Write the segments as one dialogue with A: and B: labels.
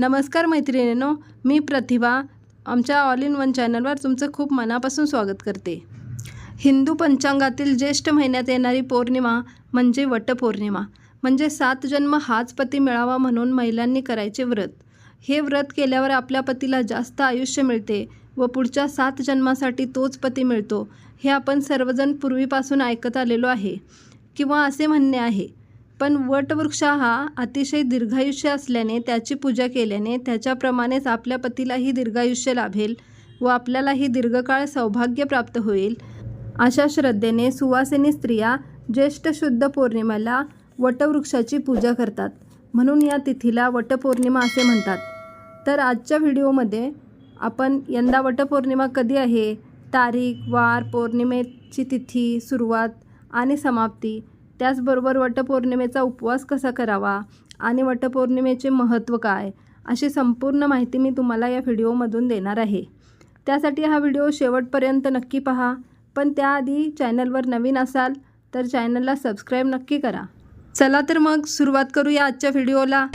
A: नमस्कार मैत्रिणींनो मी प्रतिभा आमच्या ऑल इन वन चॅनलवर तुमचं खूप मनापासून स्वागत करते. हिंदू पंचांगातील ज्येष्ठ महिन्यात येणारी पौर्णिमा म्हणजे वटपौर्णिमा. म्हणजे सात जन्म हाच पती मिळावा म्हणून महिलांनी करायचे व्रत. हे व्रत केल्यावर आपल्या पतीला जास्त आयुष्य मिळते व पुढच्या सात जन्मासाठी तोच पती मिळतो हे आपण सर्वजण पूर्वीपासून ऐकत आलेलो आहे. किंवा असे म्हणणे आहे पण वटवृक्ष हा अतिशय दीर्घायुष्य असल्याने त्याची पूजा केल्याने त्याच्याप्रमाणेच आपल्या पतीलाही दीर्घायुष्य लाभेल व आपल्यालाही दीर्घकाळ सौभाग्य प्राप्त होईल. अशा श्रद्धेने सुवासिनी स्त्रिया ज्येष्ठ शुद्ध पौर्णिमेला वटवृक्षाची पूजा करतात. म्हणून या तिथीला वटपौर्णिमा असे म्हणतात. तर आजच्या व्हिडिओमध्ये आपण यंदा वटपौर्णिमा कधी आहे तारीख वार पौर्णिमेची तिथी सुरुवात आणि समाप्ती त्याचबरोबर वटपौर्णिमेचा उपवास कसा करावा आणि वटपौर्णिमेचे महत्त्व काय अशी संपूर्ण माहिती मी तुम्हाला या व्हिडिओमधून देणार आहे. त्यासाठी हा व्हिडिओ शेवटपर्यंत नक्की पहा. पण त्याआधी चॅनलवर नवीन असाल तर चॅनलला सबस्क्राईब नक्की करा. चला तर मग सुरुवात करूया आजच्या व्हिडिओला.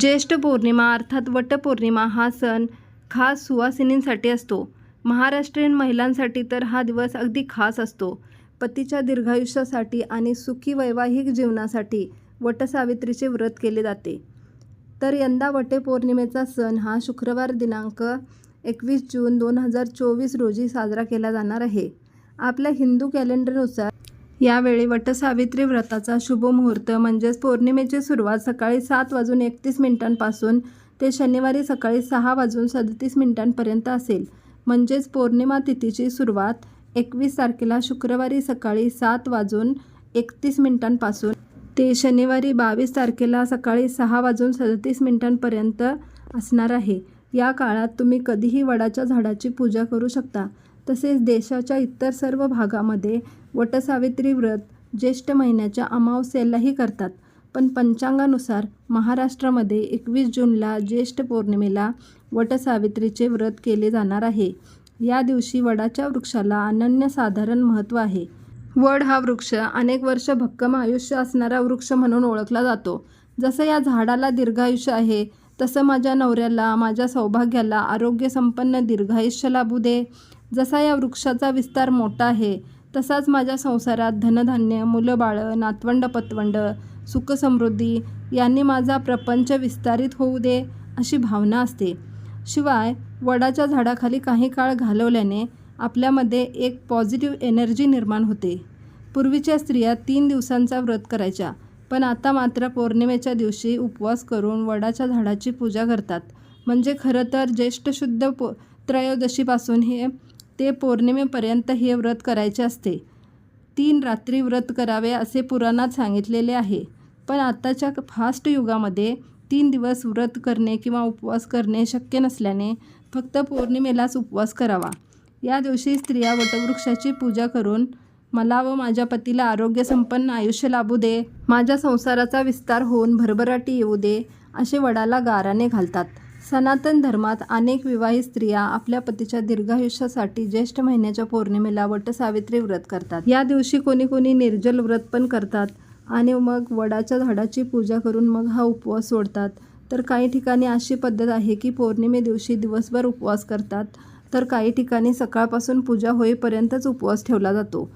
A: ज्येष्ठ पौर्णिमा अर्थात वटपौर्णिमा हा सण खास सुवासिनींसाठी असतो. महाराष्ट्रीयन महिलांसाठी तर हा दिवस अगदी खास असतो. पतीच्या दीर्घायुष्यासाठी आणि सुखी वैवाहिक जीवनासाठी वटसावित्रीचे व्रत केले जाते. तर यंदा वटपौर्णिमेचा सण हा शुक्रवार दिनांक एकवीस जून दोन हजार चोवीस रोजी साजरा केला जाणार आहे. आपल्या हिंदू कॅलेंडरनुसार यावेळी वटसावित्री व्रताचा शुभ मुहूर्त म्हणजेच पौर्णिमेची सुरुवात सकाळी सात वाजून एकतीस मिनिटांपासून ते शनिवारी सकाळी सहा वाजून सदतीस मिनिटांपर्यंत असेल. म्हणजेच पौर्णिमा तिथीची सुरुवात एकवीस तारखेला शुक्रवारी सकाळी सात वाजून एकतीस मिनिटांपासून ते शनिवारी बावीस तारखेला सकाळी सहा वाजून सदतीस मिनिटांपर्यंत असणार आहे. या काळात तुम्ही कधीही वडाच्या झाडाची पूजा करू शकता. तसेच देशाच्या इतर सर्व भागामध्ये वटसावित्री व्रत ज्येष्ठ महिन्याच्या अमावस्येलाही करतात. पण पंचांगानुसार महाराष्ट्रामध्ये एकवीस जूनला ज्येष्ठ पौर्णिमेला वटसावित्रीचे व्रत केले जाणार आहे. या दिवशी वडाच्या वृक्षाला अनन्यसाधारण महत्त्व आहे. वड हा वृक्ष अनेक वर्ष भक्कम आयुष्य असणारा वृक्ष म्हणून ओळखला जातो. जसं या झाडाला दीर्घायुष्य आहे तसं माझ्या नवऱ्याला माझ्या सौभाग्याला आरोग्यसंपन्न दीर्घायुष्य लाभू दे. जसा या वृक्षाचा विस्तार मोठा आहे तसाच माझ्या संसारात धनधान्य मुलं बाळं नातवंड पतवंड सुखसमृद्धी यांनी माझा प्रपंच विस्तारित होऊ दे अशी भावना असते. शिवाय वडाच्या झाडाखाली काही काळ घालवल्याने आपल्यामध्ये एक पॉझिटिव्ह एनर्जी निर्माण होते. पूर्वीच्या स्त्रिया तीन दिवसांचा व्रत करायच्या पण आता मात्र पौर्णिमेच्या दिवशी उपवास करून वडाच्या झाडाची पूजा करतात. म्हणजे खरं तर ज्येष्ठ शुद्ध पो त्रयोदशीपासून हे ते पौर्णिमेपर्यंत हे व्रत करायचे असते. तीन रात्री व्रत करावे असे पुराणात सांगितलेले आहे. पण आत्ताच्या फास्ट युगामध्ये तीन दिवस व्रत करणे किंवा उपवास करणे शक्य नसल्याने फक्त पौर्णिमेलाच उपवास करावा. या दिवशी स्त्रिया वटवृक्षाची पूजा करून मला व माझ्या पतीला आरोग्यसंपन्न आयुष्य लाभू दे माझ्या संसाराचा विस्तार होऊन भरभराटी येऊ दे असे वडाला गाराने घालतात. सनातन धर्मात अनेक विवाहित स्त्रिया आपल्या पतीच्या दीर्घायुष्यासाठी ज्येष्ठ महिन्याच्या पौर्णिमेला वटसावित्री व्रत करतात. या दिवशी कोणी कोणी निर्जल व्रत पण करतात आणि मग वडाच्या झाडाची पूजा करून मग हा उपवास सोडतात. तर काही ठिकाणी अशी पद्धत आहे की पौर्णिमे दिवशी दिवसभर उपवास करतात तर काही ठिकाणी सकाळपासून पूजा होईपर्यंतच उपवास ठेवला जातो.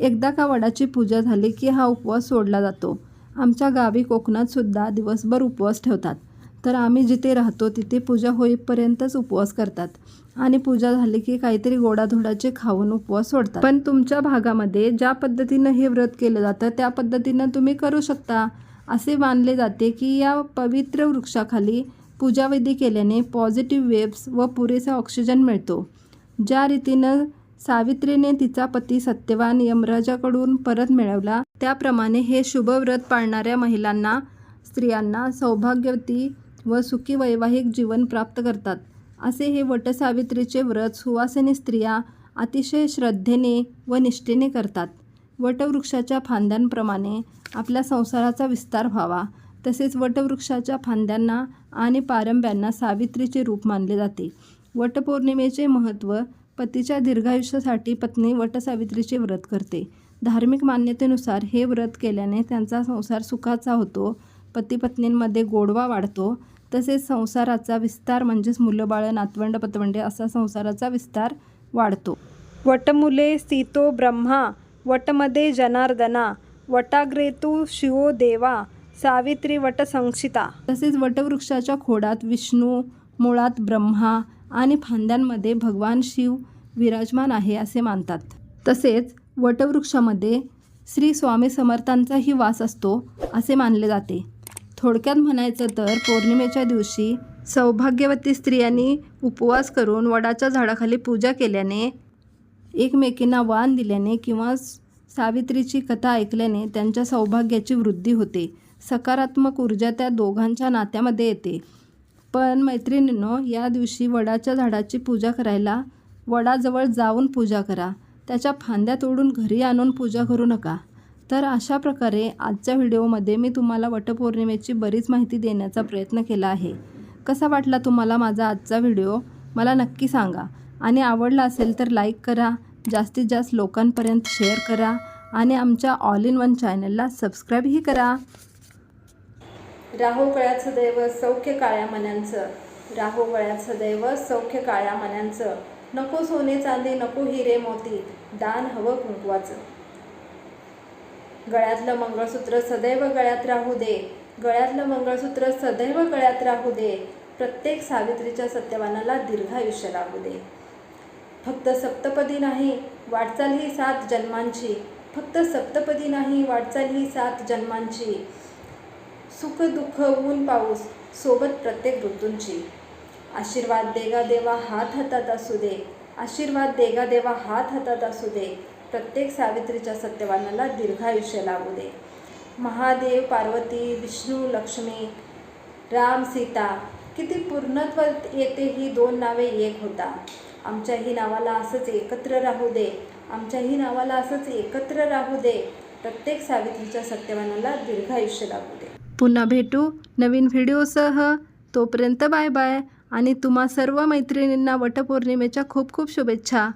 A: एकदा का वडाची पूजा झाली की हा उपवास सोडला जातो. आमच्या गावी कोकणातसुद्धा दिवसभर उपवास ठेवतात. तर आम्ही जिथे राहतो तिथे पूजा होईपर्यंतच उपवास करतात. आणि पूजा झाली की काहीतरी गोडाधोडाचे खाऊन उपवास सोडतात. पण तुमच्या भागामध्ये ज्या पद्धतीनं हे व्रत केलं जातं त्या पद्धतीनं तुम्ही करू शकता. असे मानले जाते की या पवित्र वृक्षाखाली पूजाविधी केल्याने पॉझिटिव्ह वेब्स व पुरेसा ऑक्सिजन मिळतो. ज्या रीतीनं सावित्रीने तिचा पती सत्यवान यमराजाकडून परत मिळवला त्याप्रमाणे हे शुभव्रत पाळणाऱ्या महिलांना स्त्रियांना सौभाग्यवती व सुखी वैवाहिक जीवन प्राप्त करतात. असे हे वटसावित्रीचे व्रत सुवासिनी स्त्रिया अतिशय श्रद्धेने व निष्ठेने करतात. वटवृक्षाच्या फांद्यांप्रमाणे आपल्या संसाराचा विस्तार व्हावा. तसेच वटवृक्षाच्या फांद्यांना आणि पारंब्यांना सावित्रीचे रूप मानले जाते. वटपौर्णिमेचे महत्त्व पतीच्या दीर्घायुष्यासाठी पत्नी वटसावित्रीचे व्रत करते. धार्मिक मान्यतेनुसार हे व्रत केल्याने त्यांचा संसार सुखाचा होतो. पती पत्नींमध्ये गोडवा वाढतो. तसेच संसाराचा विस्तार म्हणजेच मुलंबाळं नातवंड पतवंडे असा संसाराचा विस्तार वाढतो. वटमुले सीतो ब्रह्मा वटमध्ये जनार्दना वटाग्रेतू शिवो देवा सावित्री वटसंक्षिता तसेच वटवृक्षाच्या खोडात विष्णू मुळात ब्रह्मा आणि फांद्यांमध्ये भगवान शिव विराजमान आहे असे मानतात. तसेच वटवृक्षामध्ये श्री स्वामी समर्थांचाही वास असतो असे मानले जाते. थोडक्यात म्हणायचं तर पौर्णिमेच्या दिवशी सौभाग्यवती स्त्रियांनी उपवास करून वडाच्या झाडाखाली पूजा केल्याने एकमेकींना वाण दिल्याने किंवा सावित्रीची कथा ऐकल्याने त्यांच्या सौभाग्याची वृद्धी होते. सकारात्मक ऊर्जा त्या दोघांच्या नात्यामध्ये येते. पण मैत्रिणींनो या दिवशी वडाच्या झाडाची पूजा करायला वडाजवळ जाऊन पूजा करा. त्याच्या फांद्या तोडून घरी आणून पूजा करू नका. तर अशा प्रकारे आजच्या व्हिडिओमध्ये मी तुम्हाला वटपौर्णिमेची बरीच माहिती देण्याचा प्रयत्न केला आहे. कसा वाटला तुम्हाला माझा आजचा व्हिडिओ? मला नक्की सांगा. आणि आवडला असेल तर लाईक करा जास्तीत जास्त लोकांपर्यंत शेअर करा आणि आमच्या ऑल इन वन चॅनलला सबस्क्राईबही करा. राहू कळ्याचं दैव सौख्य काळ्या मन्यांचं. राहू गळ्याचं दैव सौख्य काळ्या मन्यांचं. नको सोने चांदी नको हिरे मोती. दान हवं कुंकवाचं गळ्यातलं मंगळसूत्र सदैव गळ्यात राहू दे. गळ्यातलं मंगळसूत्र सदैव गळ्यात राहू दे. प्रत्येक सावित्रीच्या सत्यवानाला दीर्घायुष्य राहू दे. फक्त सप्तपदी नाही वाटचाल ही सात जन्मांची. फक्त सप्तपदी नाही वाटचाल ही सात जन्मांची. सुख दुःख ऊन पाऊस सोबत प्रत्येक ऋतूंची. आशीर्वाद देगा देवा हात हातात असू दे. आशीर्वाद देगा देवा हात हातात असू दे. प्रत्येक सावित्रीच्या सत्यवानाला दीर्घायुष्य लागू दे. महादेव पार्वती विष्णू लक्ष्मी राम सीता किती पूर्णत्व येते ही दोन नावे एक होता. आमच्याही नावाला असंच एकत्र राहू दे. आमच्याही नावाला असंच एकत्र राहू दे. प्रत्येक सावित्रीच्या सत्यवानाला दीर्घायुष्य लाभू दे. पुन्हा भेटू नवीन व्हिडिओसह. तोपर्यंत बाय बाय. आणि तुम्हा सर्व मैत्रिणींना वटपौर्णिमेच्या खूप खूप शुभेच्छा.